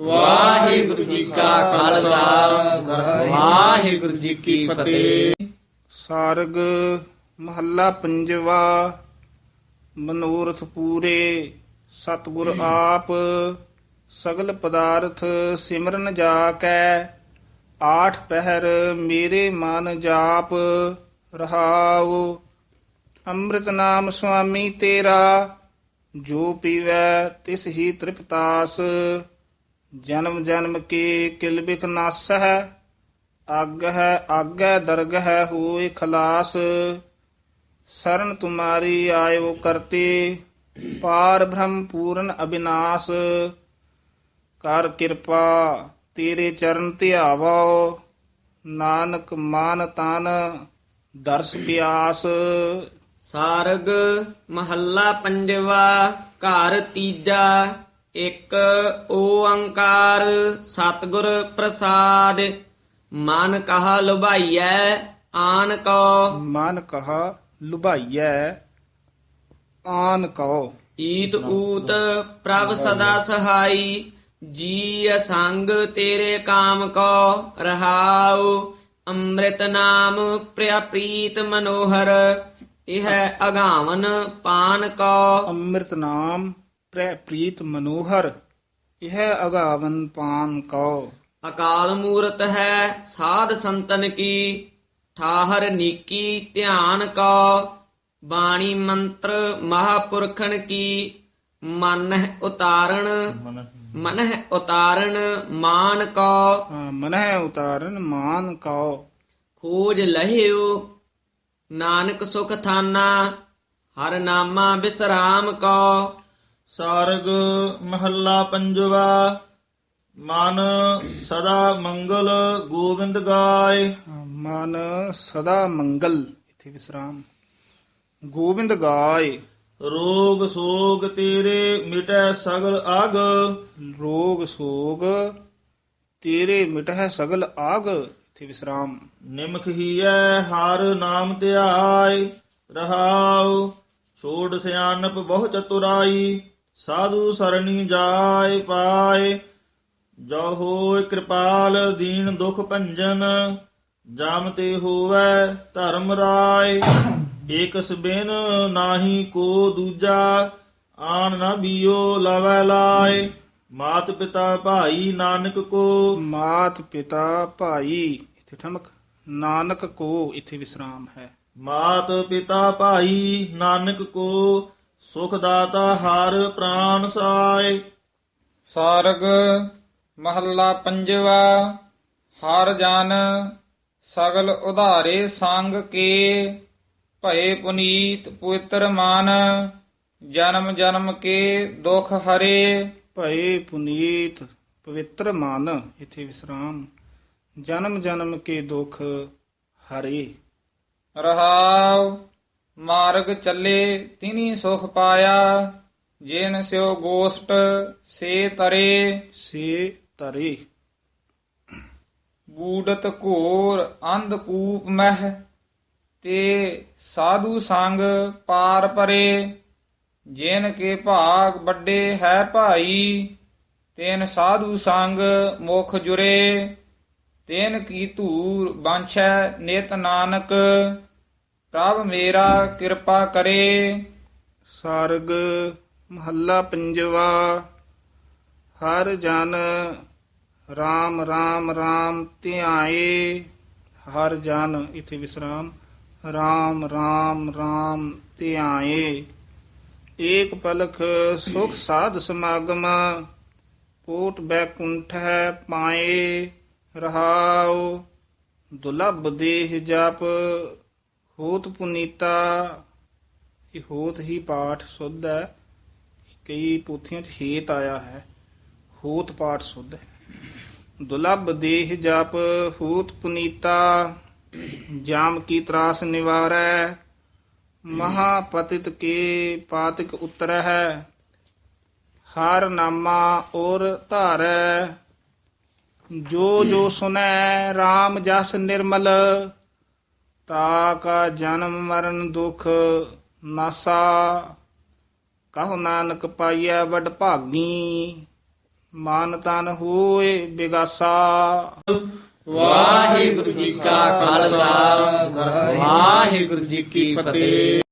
ਵਾਹਿਗੁਰੂ ਜੀ ਕਾ ਖਾਲਸਾ। ਵਾਹਿਗੁਰੂ ਜੀ ਕੀ ਫਤਿਹ। ਸਾਰਗ ਮਹੱਲਾ ਪੰਜਵਾ, ਮਨੋਰਥ ਪੂਰੇ, ਸਤਿਗੁਰ ਆਪ, ਸਗਲ ਪਦਾਰਥ ਸਿਮਰਨ ਜਾ ਕੈ ਆਠ ਪਹਿਰ ਮੇਰੇ ਮਨ ਜਾਪ, ਰਹਾਉ। ਅੰਮ੍ਰਿਤ ਨਾਮ ਸੁਆਮੀ ਤੇਰਾ, ਜੋ ਪੀਵੈ ਤਿਸ ਹੀ ਤ੍ਰਿਪਤਾਸ। ਜਨਮ ਜਨਮ ਕੀ ਕਿਲ ਬਿਖ ਨਾਸਹਿ ਅੱਗ ਹੈ ਆਗੈ ਦਰਗ ਹੈ ਹੋਏ ਖਲਾਸ, ਸਰਨ ਤੁਮਾਰੀ ਆਇਓ ਕਰਤੇ, ਪਾਰ ਬ੍ਰਹਮ ਪੂਰਨ ਅਬਿਨਾਸ਼, ਕਰ ਕਿਰਪਾ ਤੇਰੇ ਚਰਨ ਧਿਆਵੋ, ਨਾਨਕ ਮਾਨ ਤਨ ਦਰਸ ਪਿਆਸ। ਸਾਰਗ ਮਹੱਲਾ ਪੰਜਵਾ, ਘਰ ਤੀਜਾ ਇੱਕ ਓੰਕਾਰ ਸਤਿਗੁਰ ਪ੍ਰਸਾਦ ਮਨ ਕਹਾ ਲੁਭਾਈਐ ਆਨ ਕੋ ਮਨ ਕਹਾ ਲੁਭਾਈਐ ਆਨ ਕਉ। ਈਤ ਊਤ ਪ੍ਰਭ ਸਦਾ ਸਹਾਈ ਜੀ ਅਸੰਗ ਤੇਰੇ ਕਾਮ ਕੋ ਰਹਾਉ ਅੰਮ੍ਰਿਤ ਨਾਮ ਪ੍ਰਿਆ ਪ੍ਰੀਤ ਮਨੋਹਰ ਇਹ ਅਗਾਵਨ ਪਾਨ ਕੋ ਅੰਮ੍ਰਿਤ ਨਾਮ ਪ੍ਰੈ ਪ੍ਰੀਤ ਮਨੋਹਰ ਇਹ ਅਗਾਵਨ ਪਾਨ ਕਉ। ਅਕਾਲ ਮੂਰਤ ਹੈ ਸਾਧ ਸੰਤਨ ਕੀ ਠਾਹਰ ਨੀਕੀ ਧਿਆਨ ਕੋ ਬਾਣੀ ਮੰਤਰ ਮਹਾਪੁਰਖਨ ਕੀ ਮਨ ਹੈ ਉਤਾਰਣ ਮਨ ਹੈ ਉਤਾਰਣ ਮਾਨ ਕੋ ਹਾਂ, ਮਨਹਿ ਉਤਾਰਨ ਮਾਨ ਕਉ। ਖੋਜ ਲਹਿਓ ਨਾਨਕ ਸੁਖ ਥਾਨਾ ਹਰ ਨਾਮਾ ਬਿਸਰਾਮ ਕੋ ਸਾਰਗ ਮਹੱਲਾ ਪੰਜਵਾ ਮਨ ਸਦਾ ਮੰਗਲ ਗੋਬਿੰਦ ਗਾਏ। ਹਾਂ, ਮਨ ਸਦਾ ਮੰਗਲ ਇਥੇ ਵਿਸਰਾਮ। ਗੋਬਿੰਦ ਗਾਏ। ਰੋਗ ਸੋਗ ਤੇਰੇ ਮਿਟੈ ਸਗਲ ਅਗ। ਰੋਗ ਸੋਗ ਤੇਰੇ ਮਿਟਹਿ ਸਗਲ ਆਗ ਇਥੇ ਵਿਸਰਾਮ। ਨਿਮਖ ਹੀਐ ਹਰ ਨਾਮ ਧਿਆਇ ਰਹਾਉ ਛੋੜ ਸਿਆਨਪ ਬਹੁ ਚਤੁਰਾਈ। ਸਾਧੂ ਸਰਣੀ ਜਾਏ ਪਾਏ ਜੋ ਹੋਇ ਕਿਰਪਾਲ ਦੀਨ ਦੁਖ ਭੰਜਨ ਜਮ ਤੇ ਹੋਵੈ ਧਰਮ ਰਾਏ। ਏਕ ਸਬਿਨ ਨਾਹੀ ਕੋ ਦੂਜਾ ਆਨ ਨਾ ਬੀਓ ਲਵੈ ਲਾਏ। ਮਾਤ ਪਿਤਾ ਭਾਈ ਨਾਨਕ ਕੋ। ਮਾਤ ਪਿਤਾ ਭਾਈ ਇਥੇ ਠਮਕ ਨਾਨਕ ਕੋ ਇਥੇ ਵਿਸਰਾਮ ਹੈ। ਮਾਤ ਪਿਤਾ ਭਾਈ ਨਾਨਕ ਕੋ। ਸੁਖ ਦਾਤਾ ਹਰ ਪ੍ਰਾਨ ਸਾਏ। ਸਾਰਗ ਮਹੱਲਾ ਪੰਜਵਾ ਹਰ ਜਨ ਸਗਲ ਉਧਾਰੇ ਸੰਗ ਕੇ ਭਏ ਪੁਨੀਤ ਪਵਿੱਤਰ ਮਨ ਜਨਮ ਜਨਮ ਕੇ ਦੁਖ ਹਰੇ। ਭਏ ਪੁਨੀਤ ਪਵਿੱਤਰ ਮਨ ਇਥੇ ਵਿਸਰਾਮ। ਜਨਮ ਜਨਮ ਕੇ ਦੁਖ ਹਰੇ। ਰਹਾਉ ਮਾਰਗ ਚੱਲੇ ਤਿਨੀ ਸੁਖ ਪਾਇਆ ਜਿਨ ਸਿਓ ਗੋਸਟ ਸੇ ਤਰੇ। ਸੇ ਤਰੇ। ਬੂਡਤ ਘੋਰ ਅੰਧ ਕੂਪ ਮਹਿ ਤੇ ਸਾਧੂ ਸੰਗ ਪਾਰ ਪਰੇ। ਜਿਨ ਕੇ ਭਾਗ ਵੱਡੇ ਹੈ ਭਾਈ ਤੈਨ ਸਾਧੂ ਸੰਗ ਮੁਖ ਜੁਰੇ। ਤੈਨ ਕੀ ਧੂਰ ਬਾਂਛੈ ਨਿਤ ਨਾਨਕ ਪ੍ਰਭ ਮੇਰਾ ਕਿਰਪਾ ਕਰੇ। ਸਾਰਗ ਮਹੱਲਾ ਪੰਜਵਾ। ਹਰ ਜਨ ਰਾਮ ਰਾਮ ਰਾਮ ਧਿਆਏ। ਹਰ ਜਨ, ਇਥੇ ਵਿਸਰਾਮ। ਰਾਮ ਰਾਮ ਰਾਮ ਧਿਆਏ। ਏਕ ਪਲਖ ਸੁਖ ਸਾਧ ਸਮਾਗਮ। ਕੋਟ ਬੈਕੁੰਠ ਹੈ ਪਾਏ। ਰਹਾਉ ਦੁਲਭ ਦੇਹ ਜਪ। ਹੋਤ ਪੁਨੀਤਾ, ਇਹ ਹੋਤ ਹੀ ਪਾਠ ਸੁਧ ਹੈ। ਕਈ ਪੋਥੀਆਂ 'ਚ ਹੇਤ ਆਇਆ ਹੈ, ਹੋਤ ਪਾਠ ਸੁੱਧ ਹੈ। ਦੁਲਭ ਦੇਹ ਜਪ, ਹੋਤ ਪੁਨੀਤਾ, ਜਾਮ ਕੀ ਤਰਾਸ ਨਿਵਾਰੈ, ਮਹਾਪਤਿਤ ਕੇ ਪਾਤਿਕ ਉਤਰੈ ਹੈ। ਹਰ ਨਾਮਾ ਔਰ ਧਾਰੈ, ਜੋ ਜੋ ਸੁਨੈ RAM ਜਸ ਨਿਰਮਲ ਤਾ ਕਾ ਜਨਮ ਮਰਨ ਦੁਖ ਨਾਸਾ। ਕਹੋ ਨਾਨਕ ਪਾਈਐ ਵਡ ਭਾਗੀ, ਮਾਨ ਤਨ ਹੋਏ ਬਿਗਾਸਾ। ਵਾਹਿਗੁਰੂ ਜੀ ਕਾ ਖਾਲਸਾ, ਵਾਹਿਗੁਰੂ ਜੀ ਕੀ ਫਤਿਹ।